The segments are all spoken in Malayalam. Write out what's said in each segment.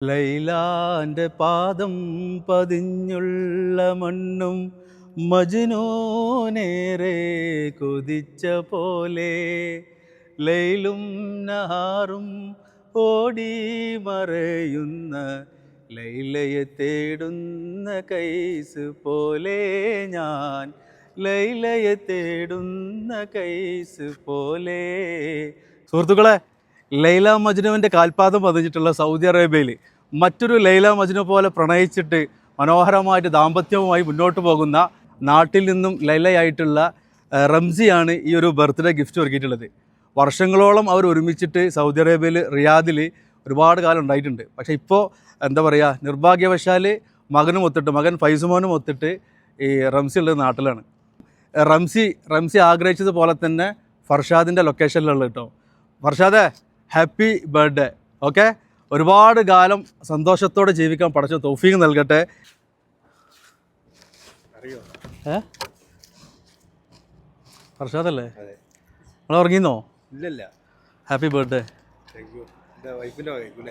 ലൈലാന്റെ പാദം പതിഞ്ഞുള്ള മണ്ണും മജ്നൂനേറെ കൊതിച്ച പോലെ ലൈലും നഹാറും ഓടി മറയുന്ന ലൈലയെ തേടുന്ന കൈസ് പോലെ ഞാൻ ലൈലയെ തേടുന്ന കൈസ് പോലെ. സുഹൃത്തുക്കളെ ലൈല മജ്നുവിന്റെ കാൽപാദം പതിഞ്ഞിട്ടുള്ള സൗദി അറേബ്യയിൽ മറ്റൊരു ലൈല മജ്നു പോലെ പ്രണയിച്ചിട്ട് മനോഹരമായിട്ട് ദാമ്പത്യവുമായി മുന്നോട്ട് പോകുന്ന നാട്ടിൽ നിന്നും ലൈലയായിട്ടുള്ള റംസിയാണ് ഈ ഒരു ബർത്ത്ഡേ ഗിഫ്റ്റ് ഒരുക്കിയിട്ടുള്ളത്. വർഷങ്ങളോളം അവർ ഒരുമിച്ചിട്ട് സൗദി അറേബ്യയിൽ റിയാദിൽ ഒരുപാട് കാലം ഉണ്ടായിട്ടുണ്ട്. പക്ഷേ ഇപ്പോൾ എന്താ പറയുക നിർഭാഗ്യവശാൽ മകനും ഒത്തിട്ട് മകൻ ഫൈസുമോനും ഒത്തിട്ട് ഈ റംസി ഉള്ളത് നാട്ടിലാണ്. റംസി റംസി ആഗ്രഹിച്ചതുപോലെ തന്നെ ഫർഷാദിന്റെ ലൊക്കേഷനിലുള്ള കേട്ടോ ഫർഷാദെ ഹാപ്പി ബർത്ത്ഡേ. ഓക്കെ? ഒരുപാട് കാലം സന്തോഷത്തോടെ ജീവിക്കാൻ പഠിച്ച തൗഫീഖ് നൽകട്ടെ. ഏ? നമ്മൾ. നിങ്ങൾ ഉറങ്ങിന്നോ? ഇല്ലല്ല. Happy birthday.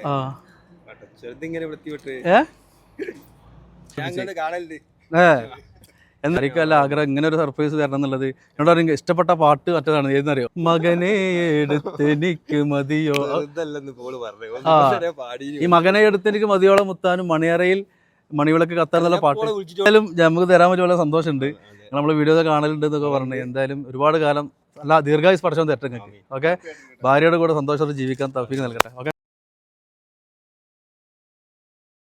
ആ. ഏ? അല്ല ആഗ്രഹം? ഇങ്ങനെ ഒരു സർപ്രൈസ് തരണം എന്നുള്ളത്. എന്നോട് പറയും ഇഷ്ടപ്പെട്ട പാട്ട് മറ്റേതാണ് ഏതെന്നറിയോ? മകനെ എടുത്തെനിക്ക് മതിയോ? ഈ മകനെ എടുത്തെനിക്ക് മതിയോളം മുത്താനും മണിയറയിൽ മണിവിളക്ക് കത്താൻ എന്നുള്ള പാട്ട്. എന്തായാലും നമുക്ക് തരാൻ പറ്റിയ വളരെ സന്തോഷമുണ്ട്. നമ്മൾ വീഡിയോ കാണലുണ്ട് എന്നൊക്കെ പറഞ്ഞു. എന്തായാലും ഒരുപാട് കാലം അല്ല ദീർഘായുസ് പഠിച്ചോ തെറ്റങ്ങൾക്ക് ഓക്കെ? ഭാര്യയുടെ കൂടെ സന്തോഷത്തോടെ ജീവിക്കാൻ തഫീക്ക് നൽകട്ടെ. ഓക്കെ?